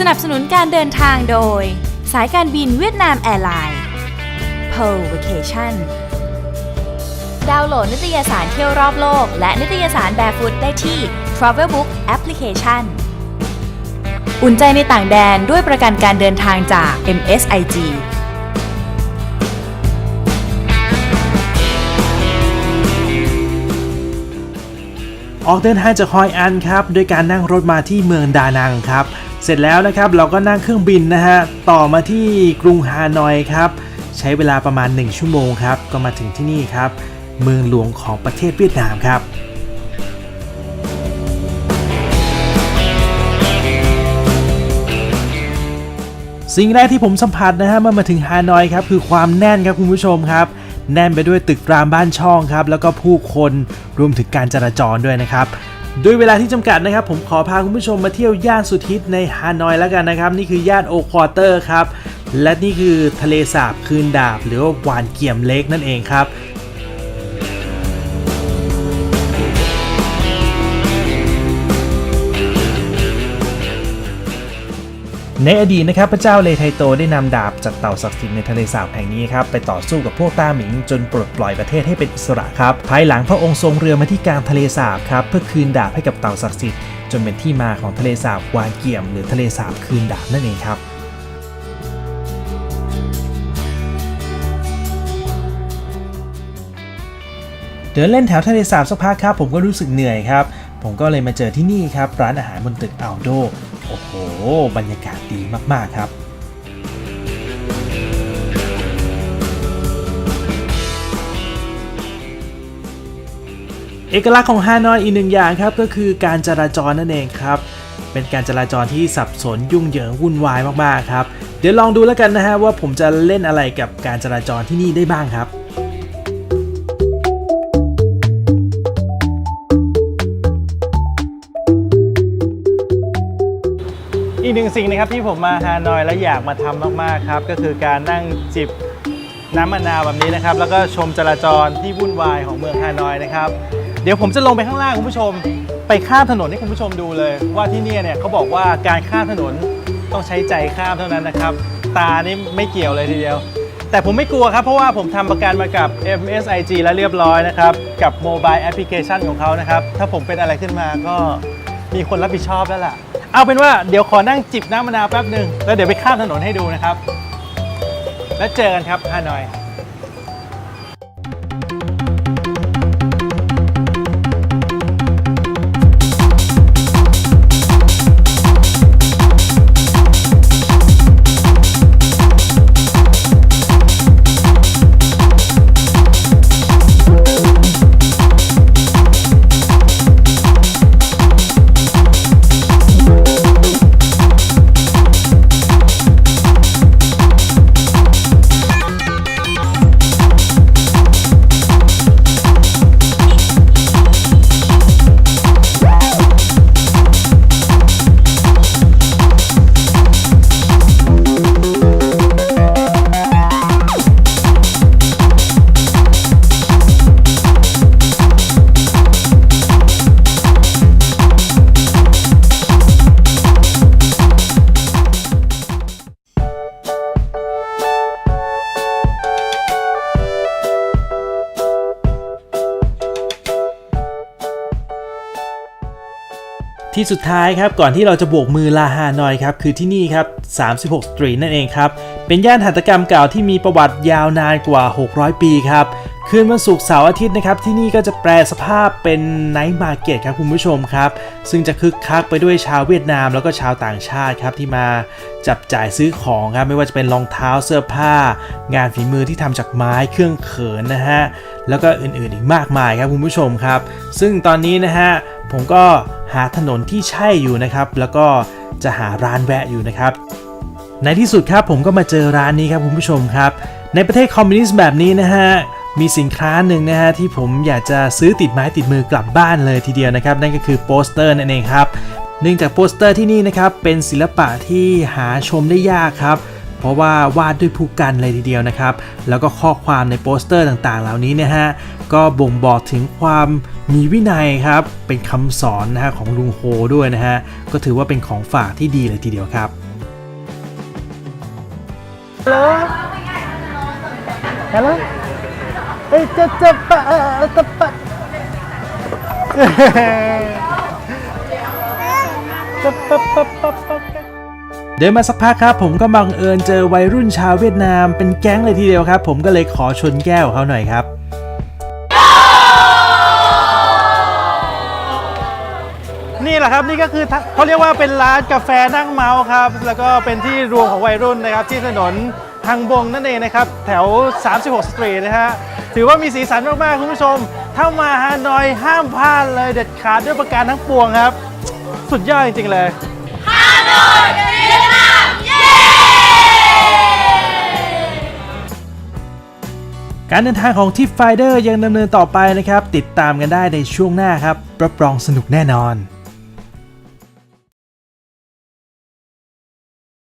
สนับสนุนการเดินทางโดย สายการบินเวียดนามแอร์ไลน์ Pearl Vacation ดาวน์โหลดนิตยสารเที่ยวรอบโลก และนิตยสารแบรฟูดได้ที่ Travelbook Application อุ่นใจในต่างแดนด้วยประกันการเดินทางจาก MSIG ออกเดินทางจากฮอยอันครับโดยการนั่งรถมาที่เมืองดานังครับ เสร็จแล้วนะครับเราก็นั่งเครื่องบินนะฮะต่อมาที่กรุงฮานอยครับใช้เวลาประมาณ 1 ชั่วโมงครับก็มาถึงที่นี่ครับ เมืองหลวงของประเทศเวียดนามครับสิ่งแรกที่ผมสัมผัสนะฮะเมื่อมาถึงฮานอยครับคือความแน่นครับคุณผู้ชมครับ แน่นไปด้วยตึกรามบ้านช่องครับแล้วก็ผู้คนรวมถึงการจราจรด้วยนะครับด้วยเวลาที่จำกัดนะครับ ผมขอพาคุณผู้ชมมาเที่ยวย่านสุดฮิตในฮานอยแล้วกันนะครับ นี่คือย่านโอควอเตอร์ครับ และนี่คือทะเลสาบคืนดาบ หรือว่าหวานเกี่ยมเล็กนั่นเองครับ ในอดีตนะครับพระเจ้าเลไทโตได้นำดาบจากเต่าศักดิ์สิทธิ์ในทะเลสาบแห่งนี้ครับไปต่อสู้กับพวกต้าหมิงจนปลดปล่อยประเทศให้เป็นอิสระครับภายหลังพระองค์ทรงเรือมาที่กลางทะเลสาบครับเพื่อคืนดาบให้กับเต่าศักดิ์สิทธิ์จนเป็นที่มาของทะเลสาบวานเกี่ยม หรือทะเลสาบคืนดาบนั่นเองครับเดินเล่นแถวทะเลสาบสักพักครับผมก็รู้สึกเหนื่อยครับผมก็เลยมาเจอที่นี่ครับร้านอาหารบนตึกอัลโด โอ้โห บรรยากาศดีมากๆครับ เอกลักษณ์ของฮานอยอีกหนึ่งอย่างครับก็คือการจราจรนั่นเองครับ เป็นการจราจรที่สับสนยุ่งเหยิงวุ่นวายมากๆครับ เดี๋ยวลองดูแล้วกันนะฮะว่าผมจะเล่นอะไรกับการจราจรที่นี่ได้บ้างครับ อีกหนึ่งสิ่งนะครับที่ผมมาฮานอยและอยากมาทำมากๆครับ ก็คือการนั่งจิบน้ำมะนาวแบบนี้นะครับ แล้วก็ชมจราจรที่วุ่นวายของเมืองฮานอยนะครับ เดี๋ยวผมจะลงไปข้างล่างคุณผู้ชม ไปข้ามถนนให้คุณผู้ชมดูเลย ว่าที่เนี่ยเนี่ยเขาบอกว่าการข้ามถนนต้องใช้ใจข้ามเท่านั้นนะครับ ตานี่ไม่เกี่ยวเลยทีเดียว แต่ผมไม่กลัวครับ เพราะว่าผมทำประกันมากับ MSIG แล้วเรียบร้อยนะครับ กับโมบายแอปพลิเคชันของเขานะครับ ถ้าผมเป็นอะไรขึ้นมาก็มีคนรับผิดชอบแล้วล่ะ เอาเป็นว่าเดี๋ยวขอนั่งจิบน้ำมะนาวแป๊บหนึ่งแล้วเดี๋ยวไปข้ามถนนให้ดูนะครับ แล้วเจอกันครับฮานอย ที่สุดท้ายครับก่อนที่เราจะโบกมือลาฮานอยครับคือที่นี่ครับ 36 สตรีทนั่นเองครับ เป็นย่านหัตถกรรมเก่าที่มีประวัติยาวนานกว่า 600 ปีครับคืนวันศุกร์เสาร์อาทิตย์นะครับที่นี่ก็จะแปลสภาพเป็นไนท์มาร์เก็ตครับคุณผู้ชมครับ ซึ่งจะคึกคักไปด้วยชาวเวียดนาม แล้วก็ชาวต่างชาติครับที่มาจับจ่ายซื้อของครับไม่ว่าจะเป็นรองเท้าเสื้อผ้า งานฝีมือที่ทำจากไม้เครื่องเขินนะฮะแล้วก็อื่นๆอีกมากมายครับคุณผู้ชมครับ ซึ่งตอนนี้นะฮะ ผมก็หาถนนที่ใช่อยู่นะครับ แล้วก็จะหาร้านแวะอยู่นะครับ ในที่สุดครับผมก็มาเจอร้านนี้ครับคุณผู้ชมครับ ในประเทศคอมมิวนิสต์แบบนี้นะฮะมีสินค้าหนึ่งนะฮะที่ผมอยากจะซื้อติดไม้ติดมือกลับบ้านเลยทีเดียวนะครับ นั่นก็คือโปสเตอร์นั่นเองครับเนื่องจากโปสเตอร์ที่นี่นะครับเป็นศิลปะที่หาชมได้ยากครับ เพราะว่าวาดด้วยผู้กันเลยทีเดียวนะครับ แล้วก็ข้อความในโปสเตอร์ต่างๆ เหล่านี้นะฮะก็บ่งบอกถึงความ มีวินัยครับ เป็นคำสอนนะฮะของลุงโฮด้วยนะฮะ ก็ถือว่าเป็นของฝากที่ดีเลยทีเดียวครับ Hello Hello เอ้ยจะจะปะเอ่อจะปะจะปะปะปะปะเดินมาสักพักครับ ผมก็บังเอิญเจอวัยรุ่นชาวเวียดนามเป็นแก๊งเลยทีเดียวครับ ผมก็เลยขอชนแก้วเขาหน่อยครับ นี่แหละครับนี่ก็คือเขาเรียกว่าเป็นร้านกาแฟนั่งเมาส์ครับ แล้วก็เป็นที่รวมของวัยรุ่นนะครับที่ถนนทางบงนั่นเองนะครับ แถว 36 สตรีทนะฮะถือว่ามีสีสันมากๆ คุณผู้ชม ถ้ามาฮานอยห้ามพลาดเลยเด็ดขาดด้วยประการทั้งปวงครับ สุดยอดจริง ๆ เลยฮานอยการเดินทางของทิปไฟเดอร์ยังดำเนินต่อไปนะครับ ติดตามกันได้ในช่วงหน้าครับรับรองสนุกแน่นอน